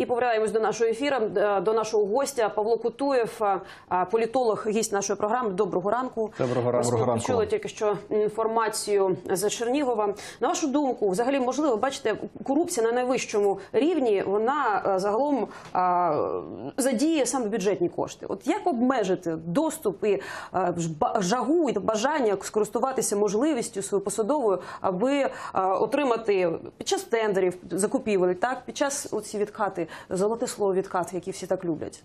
І повертаємось до нашого ефіру, е, до нашого гостя Павло Кутуєв, е, е, політолог, гість нашої програми. Доброго ранку. Доброго ранку. Доброго ранку. почули тільки що інформацію за Чернігова. На вашу думку, взагалі можливо, бачите, корупція на найвищому рівні вона загалом задіє саме бюджетні кошти. От як обмежити доступ і жагу і бажання скористуватися можливістю своєю посадовою, аби отримати під час тендерів закупівель, так під час оці відкати, золоте слово відкат, які всі так люблять.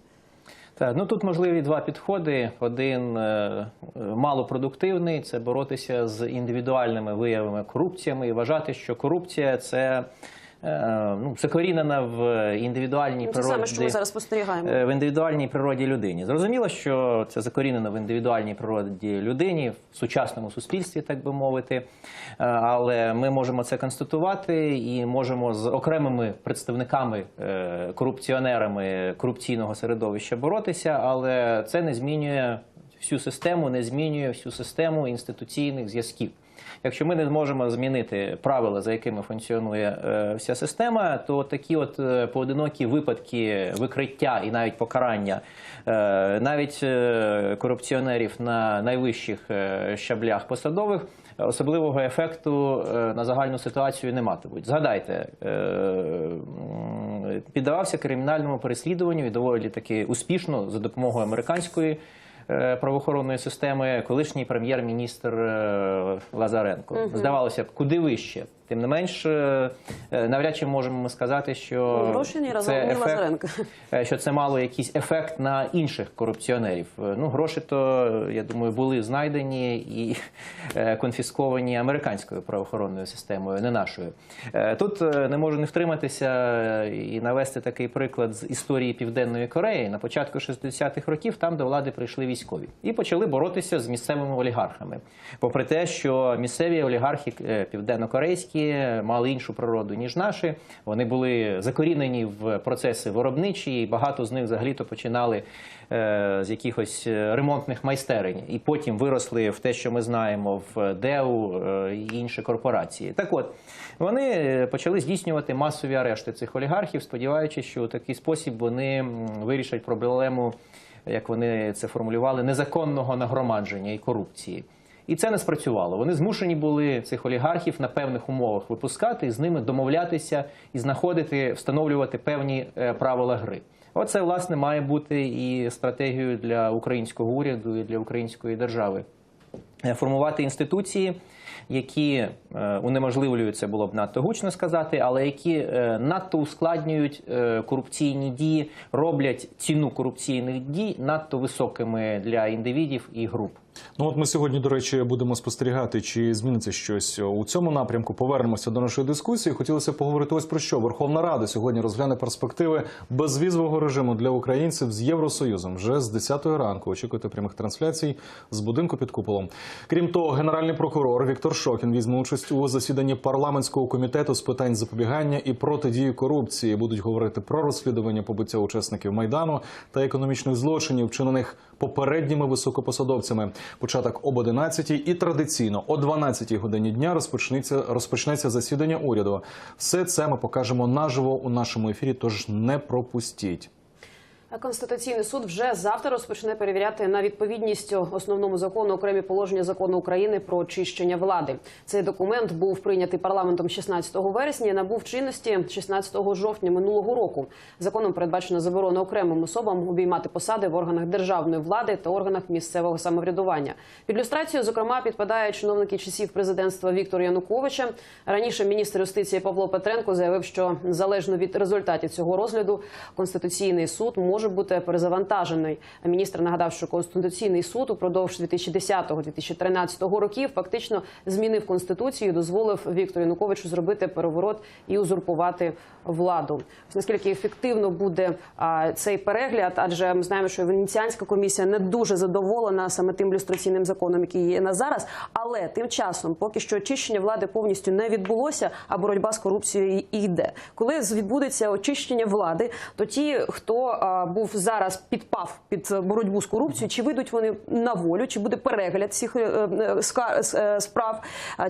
Так, ну тут можливі два підходи. Один е, малопродуктивний це боротися з індивідуальними виявами корупціями і вважати, що корупція це ну, закорінена в індивідуальній Ну, природі. саме, що ми зараз спостерігаємо. е, в індивідуальній природі людині. Зрозуміло, що це закорінено в індивідуальній природі людині в сучасному суспільстві, так би мовити. Е, Але ми можемо це констатувати і можемо з окремими представниками, е, корупціонерами корупційного середовища боротися, але це не змінює всю систему, не змінює всю систему інституційних зв'язків. Якщо ми не зможемо змінити правила, за якими функціонує е, вся система, то такі от е, поодинокі випадки викриття і навіть покарання е, навіть корупціонерів на найвищих щаблях посадових особливого ефекту на загальну ситуацію не матимуть. Згадайте, піддавався кримінальному переслідуванню і доволі таки успішно за допомогою американської правоохоронної системи колишній прем'єр-міністр е, Лазаренко. Здавалося б, куди вище. Тим не менш, е, е, навряд чи можемо ми сказати, що це ефект, Лазаренко. е, що це мало якийсь ефект на інших корупціонерів. Ну, гроші то, я думаю, були знайдені і конфісковані американською правоохоронною системою, не нашою. Тут не можу не втриматися і навести такий приклад з історії Південної Кореї. На початку 60-х років там до влади прийшли військові і почали боротися з місцевими олігархами. Попри те, що місцеві олігархи е, південнокорейські мали іншу природу ніж наші, вони були закорінені в процеси виробничі, і багато з них взагалі-то починали е, з якихось е, ремонтних майстерень, і потім виросли в те, що ми знаємо в ДЕУ е, і інші корпорації. Так от вони почали здійснювати масові арешти цих олігархів, сподіваючись, що у такий спосіб вони вирішать проблему, як вони це формулювали, незаконного нагромадження і корупції. І це не спрацювало. Вони змушені були цих олігархів на певних умовах випускати з ними домовлятися і знаходити, встановлювати певні е, правила гри. Оце власне має бути і стратегією для українського уряду і для української держави. Е, Формувати інституції, які е, унеможливлюють це було б надто гучно сказати, але які надто ускладнюють корупційні дії, роблять ціну корупційних дій надто високими для індивідів і груп. Ну от ми сьогодні, до речі, будемо спостерігати, чи зміниться щось у цьому напрямку. Повернемося до нашої дискусії. Хотілося поговорити ось про що. Верховна Рада сьогодні розгляне перспективи безвізового режиму для українців з Євросоюзом. Вже з 10-ї ранку очікуйте прямих трансляцій з будинку під куполом. Крім того, генеральний прокурор Віктор Шокін візьме участь у засіданні парламентського комітету з питань запобігання і протидії корупції. Будуть говорити про розслідування побиття учасників майдану та економічних злочинів, вчинених попередніми високопосадовцями. Початок об 11 і традиційно о 12 годині дня розпочнеться розпочнеться засідання уряду. Все це ми покажемо наживо у нашому ефірі. Тож не пропустіть. Конституційний суд вже завтра розпочне перевіряти на відповідність основному закону окремі положення закону України про очищення влади. Цей документ був прийнятий парламентом 16 вересня і набув чинності 16 жовтня минулого року. Законом передбачено заборону окремим особам обіймати посади в органах державної влади та органах місцевого самоврядування. Під люстрацію, зокрема, підпадають чиновники часів президентства Віктора Януковича. Раніше міністр юстиції Павло Петренко заявив, що залежно від результатів цього розгляду конституційний суд може бути перезавантажений. Міністр нагадав, що конституційний суд упродовж 2010-2013 років фактично змінив конституцію, і дозволив Віктору Януковичу зробити переворот і узурпувати владу. Ось наскільки ефективно буде а, цей перегляд? Адже ми знаємо, що Венеціанська комісія не дуже задоволена саме тим люстраційним законом, який є на зараз. Але тим часом, поки що очищення влади повністю не відбулося, а боротьба з корупцією і йде. Коли відбудеться очищення влади, то ті, хто був зараз підпав під боротьбу з корупцією, чи вийдуть вони на волю, чи буде перегляд цих е, е, е, справ,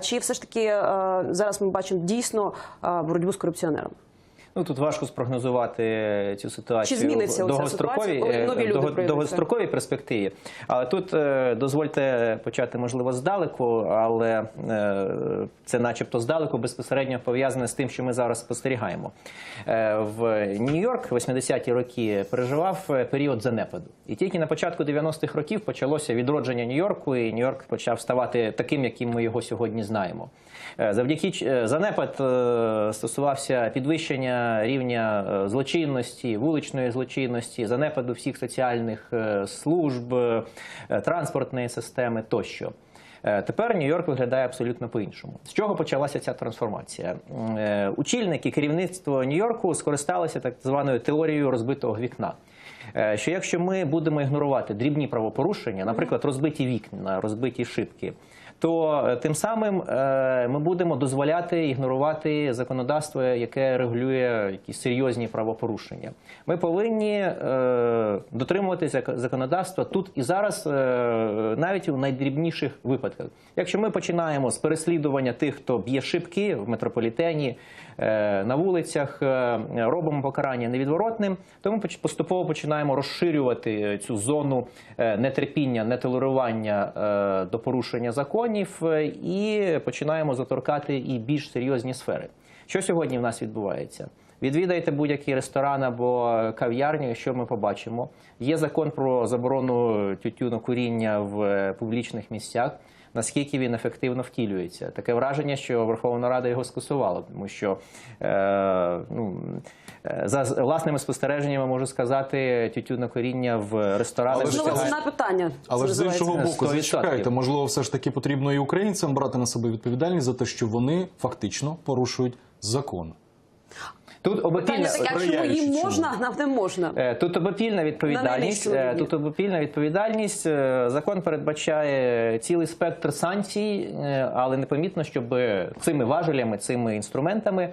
чи все ж таки зараз ми бачимо дійсно боротьбу з корупціонерами? Ну тут важко спрогнозувати цю ситуацію Чи зміниться довгостроковій, е, нові люди довго- довгостроковій перспективі. Але тут е, дозвольте почати можливо здалеку, але е, це, начебто, здалеку безпосередньо пов'язане з тим, що ми зараз спостерігаємо. В Нью-Йорк 80-ті роки переживав період занепаду, і тільки на початку 90-х років почалося відродження Нью-Йорку, і Нью-Йорк почав ставати таким, яким ми його сьогодні знаємо. Е, Завдяки е, занепад е, стосувався підвищення рівня злочинності, вуличної злочинності, занепаду всіх соціальних служб, транспортної системи тощо. Тепер Нью-Йорк виглядає абсолютно по-іншому. З чого почалася ця трансформація? Учільники керівництво Нью-Йорку скористалися так званою теорією розбитого вікна. Що якщо ми будемо ігнорувати дрібні правопорушення, наприклад, розбиті вікна, розбиті шибки, то е, тим самим е, ми будемо дозволяти ігнорувати законодавство, яке регулює якісь серйозні правопорушення. Ми повинні е, дотримуватися зак- законодавства тут і зараз, навіть у найдрібніших випадках. Якщо ми починаємо з переслідування тих, хто б'є шибки в метрополітені, на вулицях, е, робимо покарання невідворотним, то ми поступово починаємо розширювати цю зону е, нетерпіння, нетолерування е, до порушення законів е, і починаємо заторкати і більш серйозні сфери. Що сьогодні в нас відбувається? Відвідайте будь-який ресторан або кав'ярню, що ми побачимо. Є закон про заборону тютюну куріння в е, публічних місцях. Наскільки він ефективно втілюється? Таке враження, що Верховна Рада його скасувала, тому що е, ну, е, за власними спостереженнями можу сказати, тютюнокуріння в ресторанах Але ж Можливо, питання. Але ж з іншого боку, 100%. зачекайте, можливо, все ж таки потрібно і українцям брати на себе відповідальність за те, що вони фактично порушують закон. Тут обопільна а чому їм можна, а нам не можна? Е, Тут обопільна відповідальність. Е, Тут обопільна відповідальність. Е, Закон передбачає цілий спектр санкцій, але непомітно, щоб цими важелями, цими інструментами.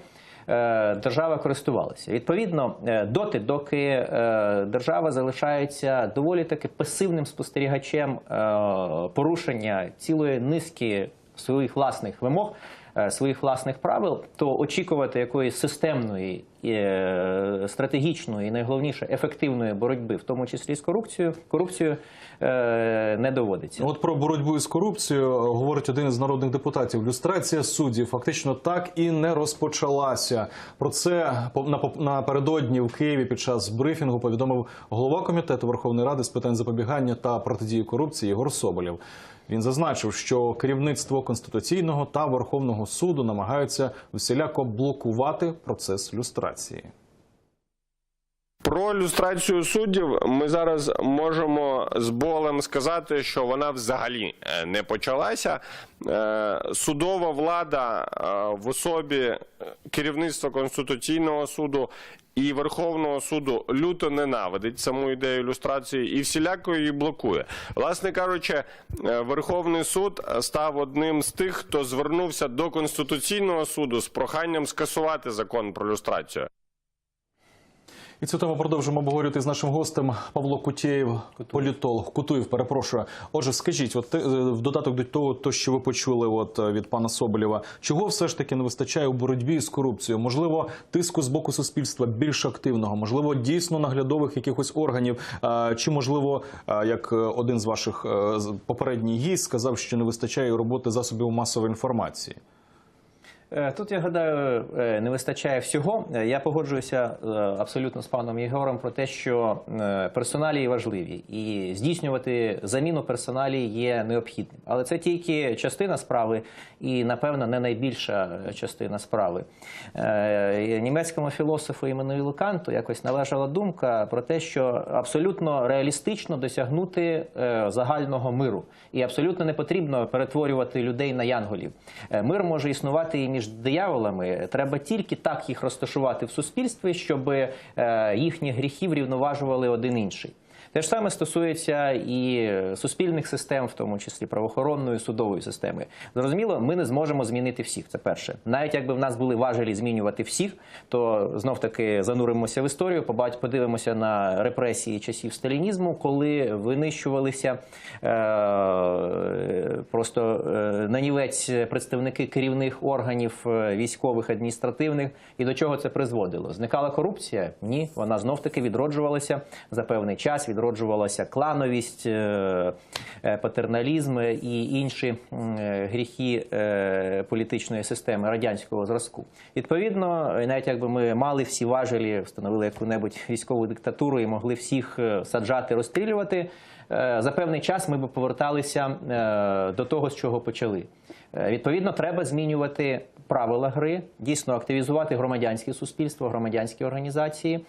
Держава користувалася відповідно доти, доки держава залишається доволі таки пасивним спостерігачем порушення цілої низки своїх власних вимог, своїх власних правил, то очікувати якоїсь системної, е, стратегічної і найголовніше ефективної боротьби, в тому числі з корупцією, корупцією е, не доводиться. От про боротьбу із корупцією е, говорить один із народних депутатів. Люстрація суддів фактично так і не розпочалася. Про це напередодні в Києві під час брифінгу повідомив голова комітету Верховної Ради з питань запобігання та протидії корупції Єгор Соболєв. Він зазначив, що керівництво конституційного та Верховного суду намагаються всіляко блокувати процес люстрації. Про люстрацію суддів ми зараз можемо з болем сказати, що вона взагалі е, не почалася. Е, Судова влада е, в особі керівництва Конституційного суду і Верховного суду люто ненавидить саму ідею люстрації і всіляко її блокує. Власне кажучи, Верховний суд став одним з тих, хто звернувся до Конституційного суду з проханням скасувати закон про люстрацію. І цю тему продовжимо обговорювати з нашим гостем Павло Кутєєв, політолог. Кутуєв, перепрошую. Отже, скажіть, от е, в додаток до того, то, що ви почули от е, від пана Соболєва, чого все ж таки не вистачає у боротьбі з корупцією? Можливо, тиску з боку суспільства більш активного, можливо, дійсно наглядових якихось органів, е, чи можливо, як один з ваших з- гість сказав, що не вистачає роботи засобів масової інформації. Е, Тут я гадаю, е, не вистачає всього. Е, Я погоджуюся абсолютно з паном Єгором про те, що персоналії важливі, і здійснювати заміну персоналії є необхідним. Але це тільки частина справи, і напевно не найбільша частина справи. Німецькому філософу Іммануїлу Канту якось належала думка про те, що абсолютно реалістично досягнути загального миру, і абсолютно не потрібно перетворювати людей на янголів. Мир може існувати і між дияволами. Треба тільки так їх розташувати в суспільстві, щоб е, їхні гріхи врівноважували один інший. Те ж саме стосується і суспільних систем, в тому числі правоохоронної судової системи. Зрозуміло, ми не зможемо змінити всіх. Це перше. Навіть якби в нас були важелі змінювати всіх, то знов таки зануримося в історію, подивимося на репресії часів сталінізму, коли винищувалися е, просто е, нанівець представники керівних органів е, військових, адміністративних. І до чого це призводило? Зникала корупція? Ні, вона знов таки відроджувалася за певний час. Відроджувалася клановість, е, е, патерналізм і інші е, гріхи політичної системи радянського зразку. Відповідно, навіть якби ми мали всі важелі, встановили яку-небудь військову диктатуру і могли всіх саджати, розстрілювати. За певний час ми б поверталися до того, з чого почали. Відповідно, треба змінювати правила гри, дійсно активізувати громадянське суспільство, громадянські організації.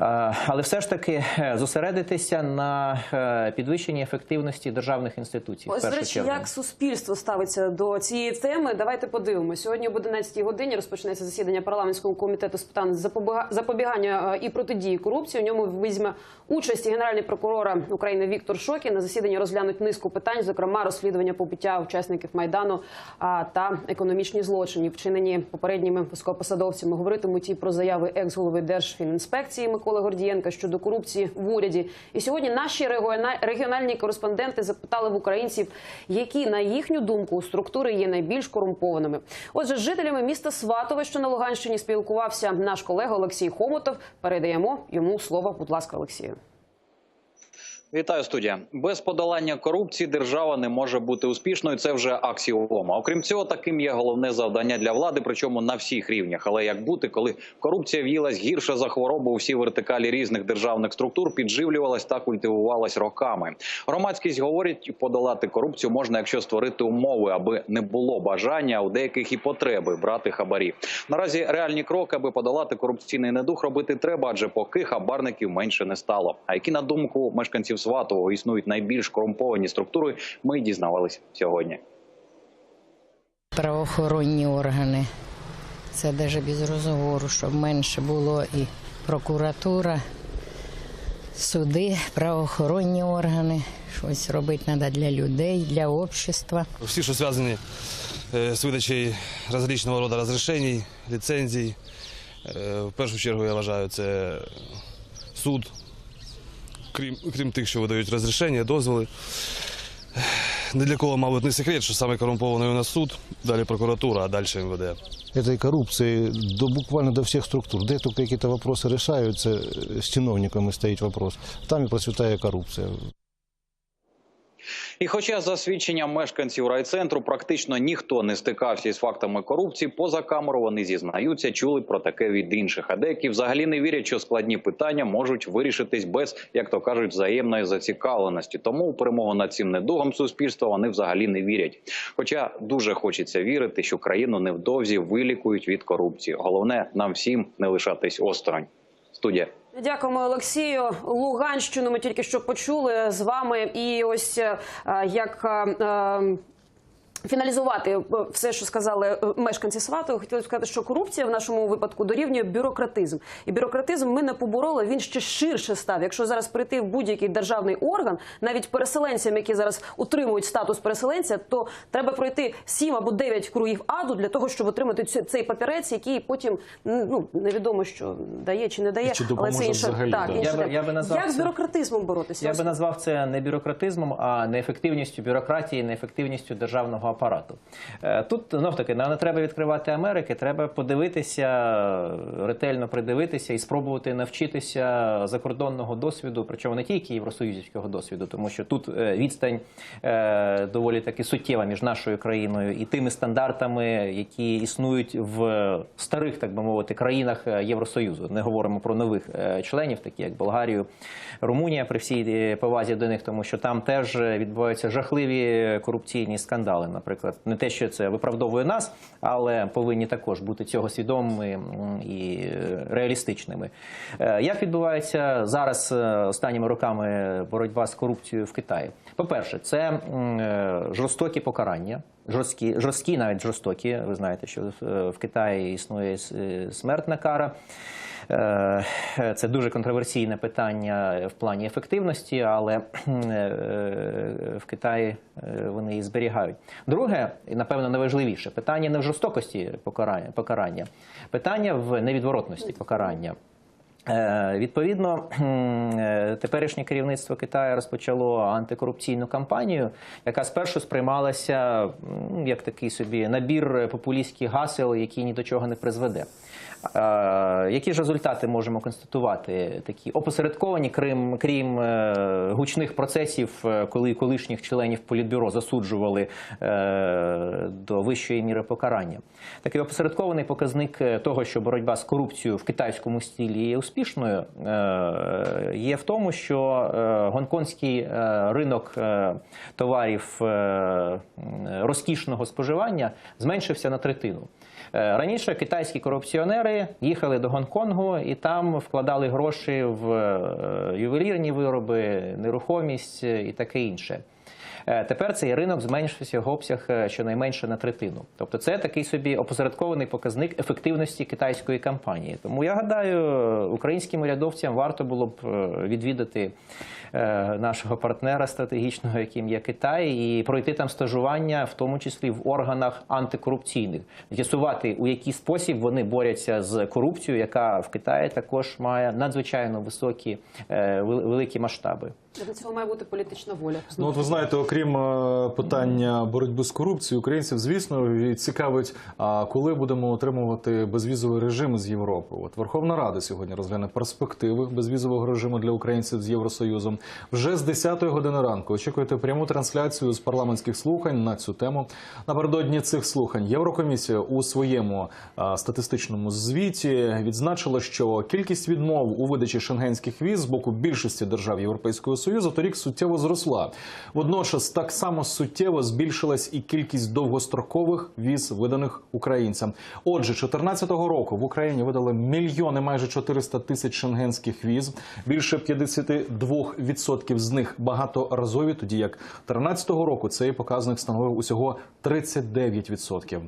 Е, Але все ж таки е, зосередитися на е, підвищенні ефективності державних інституцій. Ось, речі, як суспільство ставиться до цієї теми, давайте подивимося. Сьогодні об 11 годині розпочнеться засідання парламентського комітету з питань запобігання і протидії корупції. У ньому візьме участь і генеральний прокурор України Віктор Шокін. На засіданні розглянуть низку питань, зокрема розслідування побиття учасників майдану та економічні злочини, вчинені попередніми високопосадовцями. Говоритимуть і про заяви екс-голови Держфінінспекції Миколи Гордієнка щодо корупції в уряді. І сьогодні наші регіона- регіональні кореспонденти запитали в українців, які на їхню думку структури є найбільш корумпованими. Отже, з жителями міста Сватове, що на Луганщині, спілкувався наш колега Олексій Хомотов. Передаємо йому слово. Будь ласка, Олексію. Вітаю, студія. Без подолання корупції держава не може бути успішною. Це вже аксіома. Окрім цього, таким є головне завдання для влади, причому на всіх рівнях. Але як бути, коли корупція в'їлась гірше за хворобу всі вертикалі різних державних структур, підживлювалась та культивувалась роками. Громадськість говорить, подолати корупцію можна, якщо створити умови, аби не було бажання у деяких і потреби брати хабарі. Наразі реальні кроки, аби подолати корупційний недух, робити треба, адже поки хабарників менше не стало. А які на думку мешканців Сватового існують найбільш корумповані структури, ми дізнавались сьогодні. правоохоронні органи. Це навіть без розговору, щоб менше було і прокуратура, суди, правоохоронні органи. Щось робити треба для людей, для общества. Всі, що зв'язані е, з видачею различного роду розрішень, ліцензій. Е, В першу чергу я вважаю, це суд, крім, крім тих, що видають розрішення, дозволи. Не для кого, мабуть, не секрет, що саме корумпований у нас суд, далі прокуратура, а далі МВД. этой коррупции до, буквально до всех структур. Где только какие-то вопросы решаются, э, с чиновниками стоит вопрос. Там и процветает коррупция. І хоча за свідченням мешканців райцентру практично ніхто не стикався із фактами корупції, поза камеру вони зізнаються, чули про таке від інших. А деякі взагалі не вірять, що складні питання можуть вирішитись без, як то кажуть, взаємної зацікавленості. Тому у перемогу над цим недугом суспільства вони взагалі не вірять. Хоча дуже хочеться вірити, що країну невдовзі вилікують від корупції. Головне нам всім не лишатись осторонь. Студія. Дякуємо, Олексію. Луганщину ми тільки що почули з вами. І ось е, як е, е, фіналізувати е, все, що сказали е, мешканці Свату, хотіли б сказати, що корупція в нашому випадку дорівнює бюрократизм. І бюрократизм ми не побороли. Він ще ширше став. Якщо зараз прийти в будь-який державний орган, навіть переселенцям, які зараз утримують статус переселенця, то треба пройти сім або дев'ять кругів аду для того, щоб отримати цю- цей папірець, який потім ну невідомо, що дає чи не дає, чи але це інше взагалі, так. да. інша Я би- я би назвав Як з бюрократизмом боротися? Я би назвав це не бюрократизмом, а неефективністю бюрократії, неефективністю державного апарату. Е, Тут знов таки не треба відкривати Америки, треба подивитися, ретельно придивитися і спробувати навчитися закордонного досвіду, причому не тільки євросоюзівського досвіду, тому що тут е, відстань е, доволі таки суттєва між нашою країною і тими стандартами, які існують в старих, так би мовити, країнах Євросоюзу. Не говоримо про нових членів, такі як Болгарію, Румунія, при всій повазі до них, тому що там теж відбуваються жахливі корупційні скандали. Наприклад, не те, що це виправдовує нас, але повинні також бути цього свідомими і реалістичними. Е, Як відбувається зараз е, останніми роками боротьба з корупцією в Китаї? По-перше, це е, жорстокі покарання. Жорсткі, жорсткі, навіть жорстокі. Ви знаєте, що е, в Китаї існує е, смертна кара. Е, Це дуже контроверсійне питання в плані ефективності, але в Китаї вони її зберігають. Друге, і напевно найважливіше, питання не в жорстокості покарання, питання в невідворотності покарання. Е, Відповідно, е, теперішнє керівництво Китаю розпочало антикорупційну кампанію, яка спершу сприймалася як такий собі набір популістських гасел, який ні до чого не призведе. Е, Які ж результати можемо констатувати? Такі опосередковані, крім, крім е, гучних процесів, е, коли колишніх членів політбюро засуджували до вищої міри покарання. Такий опосередкований показник того, що боротьба з корупцією в китайському стилі є успішною, є в тому, що гонконгський ринок товарів розкішного споживання зменшився на третину. Е, Раніше китайські корупціонери їхали до Гонконгу і там вкладали гроші в е, ювелірні вироби, нерухомість е, і таке інше. Тепер цей ринок зменшився його обсяг щонайменше на третину. Тобто це такий собі опосередкований показник ефективності китайської кампанії. Тому я гадаю, українським урядовцям варто було б відвідати нашого партнера стратегічного, яким є Китай, і пройти там стажування, в тому числі в органах антикорупційних, з'ясувати у який спосіб вони борються з корупцією, яка в Китаї також має надзвичайно високі е, великі масштаби. Для цього має бути політична воля. Ну, от ви знаєте, окрім е, питання боротьби з корупцією, українців, звісно, цікавить, а коли будемо отримувати безвізовий режим з Європи. От Верховна Рада сьогодні розгляне перспективи безвізового режиму для українців з Євросоюзом. Вже з 10-ї години ранку очікуєте пряму трансляцію з парламентських слухань на цю тему. Напередодні цих слухань Єврокомісія у своєму статистичному звіті відзначила, що кількість відмов у видачі шенгенських віз з боку більшості держав Європейського союзу торік суттєво зросла. Водночас так само суттєво збільшилась і кількість довгострокових віз, виданих українцям. Отже, 2014 року в Україні видали мільйони, майже 400 тисяч шенгенських віз. Більше 52% з них багаторазові, тоді як 2013 року цей показник становив усього 39%.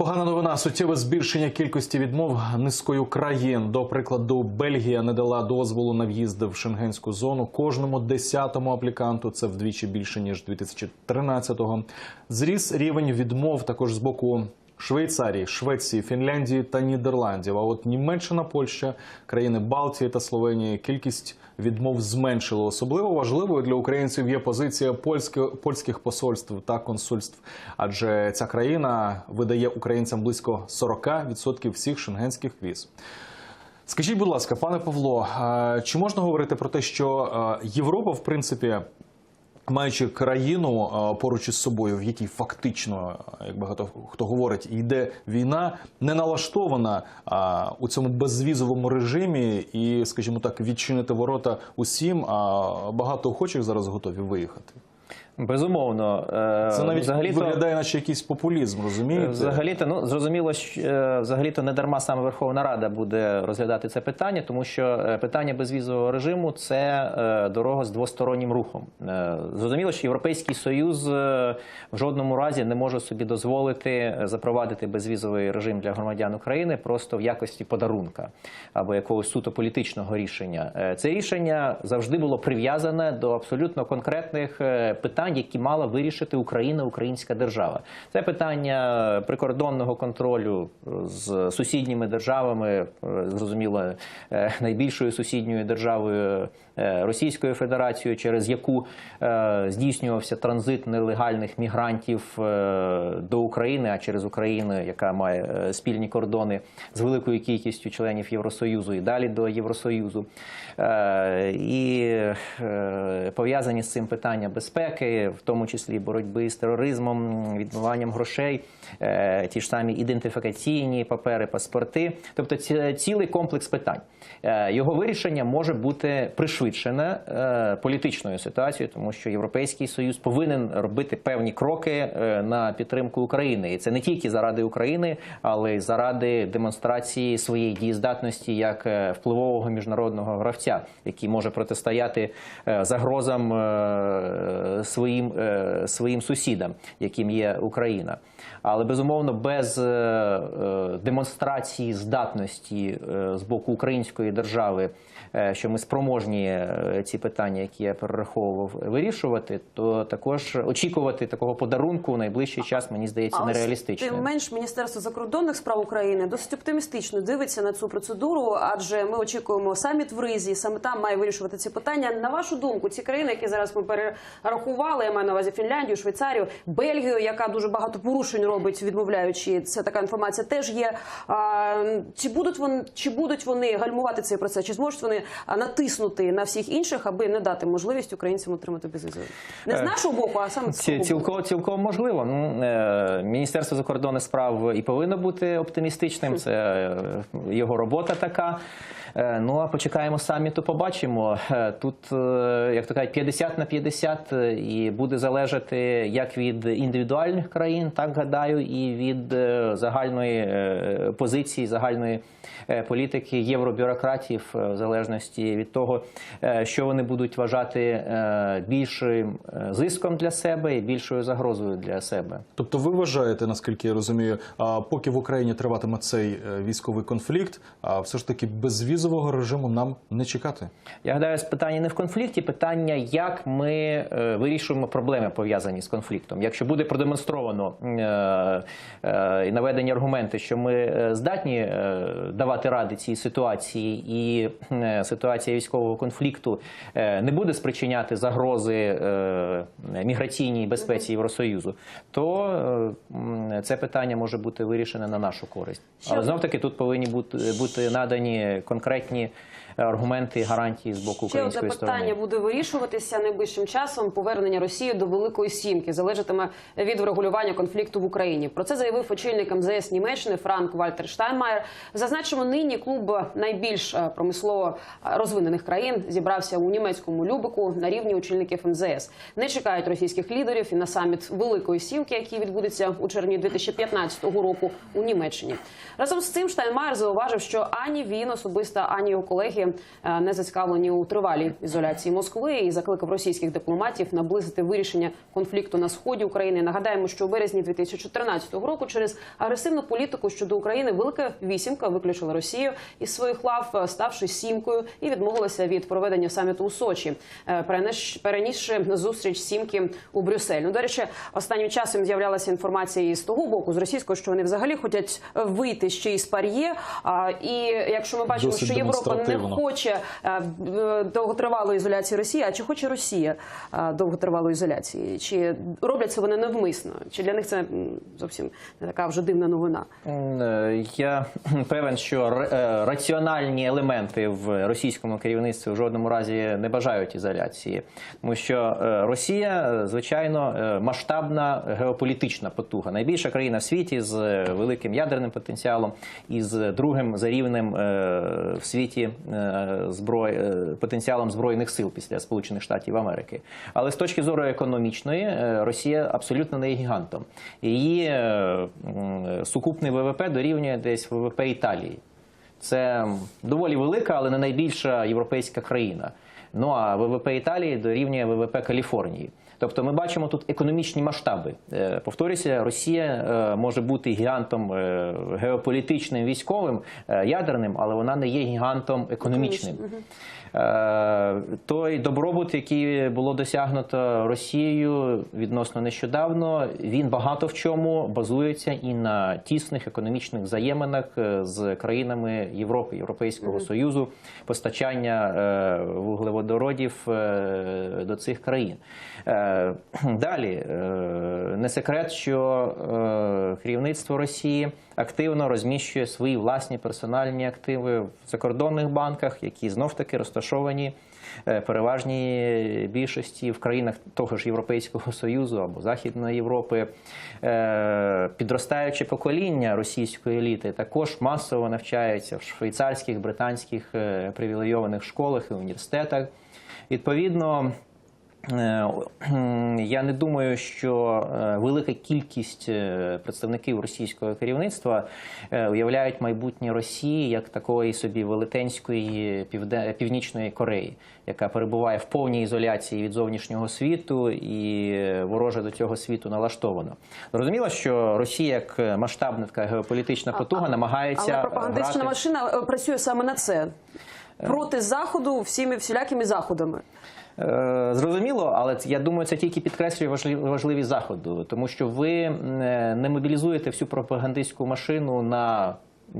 Погана новина суттєве збільшення кількості відмов низкою країн. До прикладу, Бельгія не дала дозволу на в'їзд в шенгенську зону кожному десятому апліканту. Це вдвічі більше ніж 2013-го. Зріс рівень відмов також з боку. Швейцарії, Швеції, Фінляндії та Нідерландів. А от Німеччина, Польща, країни Балтії та Словенії кількість відмов зменшили. Особливо важливою для українців є позиція польських, польських посольств та консульств, адже ця країна видає українцям близько 40% всіх шенгенських віз. Скажіть, будь ласка, пане Павло, чи можна говорити про те, що Європа, в принципі, маючи країну е, поруч із собою, в якій фактично, е, як багато хто говорить, йде війна, не налаштована а, у цьому безвізовому режимі і, скажімо так, відчинити ворота усім, а багато охочих зараз готові виїхати. Безумовно, е, Це навіть взагалі-то- виглядає, наче якийсь популізм, розумієте? Взагалі-то, ну зрозуміло, що е, взагалі-то не дарма саме Верховна Рада буде розглядати це питання, тому що е, питання безвізового режиму це дорога з двостороннім рухом. Зрозуміло, що Європейський Союз в жодному разі не може собі дозволити запровадити безвізовий режим для громадян України просто в якості подарунка або якогось суто політичного рішення. Це рішення завжди було прив'язане до абсолютно конкретних е, питань, які мала вирішити Україна, українська держава. Це питання прикордонного контролю е, з сусідніми державами, е, зрозуміло, е, найбільшою сусідньою державою Російською Федерацією, через яку здійснювався транзит нелегальних мігрантів до України, а через Україну, яка має спільні кордони з великою кількістю членів Євросоюзу і далі до Євросоюзу. І пов'язані з цим питання безпеки, в тому числі боротьби з тероризмом, відмиванням грошей, е, ті ж самі ідентифікаційні папери, паспорти, тобто ці- цілий комплекс питань. Е, Його вирішення може бути пришвидшене е, політичною ситуацією, тому що Європейський Союз повинен робити певні кроки на підтримку України, і це не тільки заради України, але й заради демонстрації своєї дієздатності як впливового міжнародного гравця, який може протистояти загрозам своїх своїм, е, своїм сусідам, яким є Україна. Але безумовно без е, е, демонстрації здатності з боку української держави, що ми спроможні ці питання, які я перераховував, вирішувати, то також очікувати такого подарунку в найближчий час мені здається Але нереалістично. Тим менш, Міністерство закордонних справ України досить оптимістично дивиться на цю процедуру, адже ми очікуємо саміт в Ризі. Саме там має вирішувати ці питання. На вашу думку, ці країни, які зараз ми перерахували, я маю на увазі Фінляндію, Швейцарію, Бельгію, яка дуже багато порушень робить, відмовляючи це така інформація, теж є. Чи будуть вони чи будуть вони гальмувати цей процес? Чи зможуть вони натиснути на всіх інших, аби не дати можливість українцям отримати безвізові? Не з Е, нашого боку, а саме з боку. Цілком, цілком можливо. Ну, е, Міністерство закордонних справ і повинно бути оптимістичним. Це е, його робота така. Ну а почекаємо саміту, побачимо. Тут, як то кажуть, 50 на 50 е, і буде залежати як від індивідуальних країн, так гадаю, і від е, загальної е, позиції, загальної е, політики євробюрократів, в залежності від того, що вони будуть вважати більшим зиском для себе і більшою загрозою для себе. Тобто, ви вважаєте, наскільки я розумію, поки в Україні триватиме цей військовий конфлікт, а все ж таки безвізового режиму нам не чекати? Я гадаю, питання не в конфлікті, питання, як ми е, вирішуємо проблеми пов'язані з конфліктом. Якщо буде продемонстровано е, е, і наведені аргументи, що ми е, здатні давати ради цій ситуації, і ситуація військового конфлікту не буде спричиняти загрози міграційній безпеці Євросоюзу, то це питання може бути вирішене на нашу користь. Але знов таки тут повинні бути надані конкретні аргументи і гарантії з боку Ще одне питання сторони. буде вирішуватися найближчим часом. Повернення Росії до Великої Сімки залежатиме від врегулювання конфлікту в Україні. Про це заявив очільник МЗС Німеччини Франк Вальтер Штайнмаєр. Зазначимо, нині клуб найбільш е, промислово е, розвинених країн зібрався у німецькому Любику на рівні очільників МЗС. Не чекають російських лідерів і на саміт Великої Сімки, який відбудеться у червні 2015 року у Німеччині. Разом з цим Штайнмаєр зауважив, що ані він особисто, ані його колеги е, не зацікавлені у тривалій ізоляції Москви і закликав російських дипломатів наблизити вирішення конфлікту на сході України. Нагадаємо, що у березні 2014 року через агресивну політику щодо України Велика Вісімка виключила Росію із своїх лав, е, ставши сімкою, і відмовилася від проведення саміту у Сочі, е, перенісши зустріч сімки у Брюссель. Ну, до речі, останнім часом з'являлася інформація і з того боку, з російського, що вони взагалі хочуть вийти ще із пар'є. І якщо ми бачимо, Досить що Європа не. Хоче е, е, довготривалої ізоляції Росії, а чи хоче Росія е, довготривалої ізоляції? Чи роблять це вони навмисно? Чи для них це зовсім не така вже дивна новина? Я певен, що раціональні елементи в російському керівництві в жодному разі не бажають ізоляції, тому що Росія, звичайно, масштабна геополітична потуга, найбільша країна в світі з великим ядерним потенціалом і з другим за рівнем в світі е, е, потенціалом збройних сил після Сполучених Штатів Америки. Але з точки зору економічної, е, Росія абсолютно не є гігантом. Її сукупний ВВП дорівнює десь ВВП Італії. Це доволі велика, але не найбільша європейська країна. Ну а ВВП Італії дорівнює ВВП Каліфорнії. Тобто ми бачимо тут економічні масштаби. Е, Повторюся, Росія е, може бути гігантом е, геополітичним, військовим, ядерним, але вона не є гігантом економічним. Той добробут, який було досягнуто Росією відносно нещодавно, він багато в чому базується і на тісних економічних взаєминах з країнами Європи, Європейського Союзу, постачання вуглеводородів до цих країн. Е, Далі е, не секрет, що е, керівництво Росії активно розміщує свої власні персональні активи в закордонних банках, які знов таки розташовані переважній більшості в країнах того ж Європейського Союзу або Західної Європи. Підростаюче покоління російської еліти також масово навчаються в швейцарських, британських привілейованих школах і університетах. Відповідно. Е, Я не думаю, що е, велика кількість е, представників російського керівництва уявляють майбутнє Росії як такої собі велетенської північної Кореї, яка перебуває в повній ізоляції від зовнішнього світу і вороже до цього світу налаштовано. Зрозуміло, що Росія як масштабна така геополітична потуга намагається Але пропагандистська грати- машина працює саме на це проти заходу всіми всілякими заходами. Е, Зрозуміло, але я думаю, це тільки підкреслює важливі, важливість заходу, тому що ви е, не мобілізуєте всю пропагандистську машину на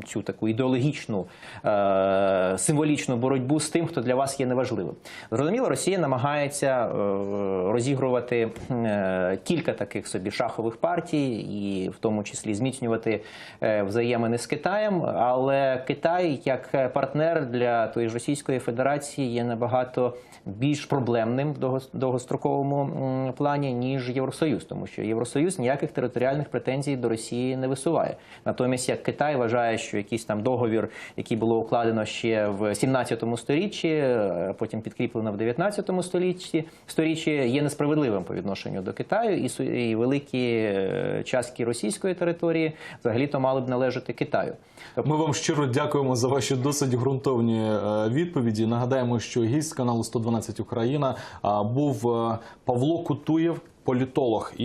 цю таку ідеологічну е, символічну боротьбу з тим, хто для вас є неважливим. Зрозуміло, Росія намагається е, розігрувати е, кілька таких собі шахових партій, і в тому числі зміцнювати е, взаємини з Китаєм. Але Китай як партнер для тої ж Російської Федерації є набагато більш проблемним в довгос- довгостроковому плані ніж Євросоюз, тому що Євросоюз ніяких територіальних претензій до Росії не висуває. Натомість, як Китай вважає, що якийсь там договір, який було укладено ще в 17 сторіччі, е, потім підкріплено в 19 столітті, сторіччі, є несправедливим по відношенню до Китаю, і, великі е, частки російської території взагалі-то мали б належати Китаю. Ми вам щиро дякуємо за ваші досить ґрунтовні е, відповіді. Нагадаємо, що гість каналу 112 Україна був Павло Кутуєв, політолог. І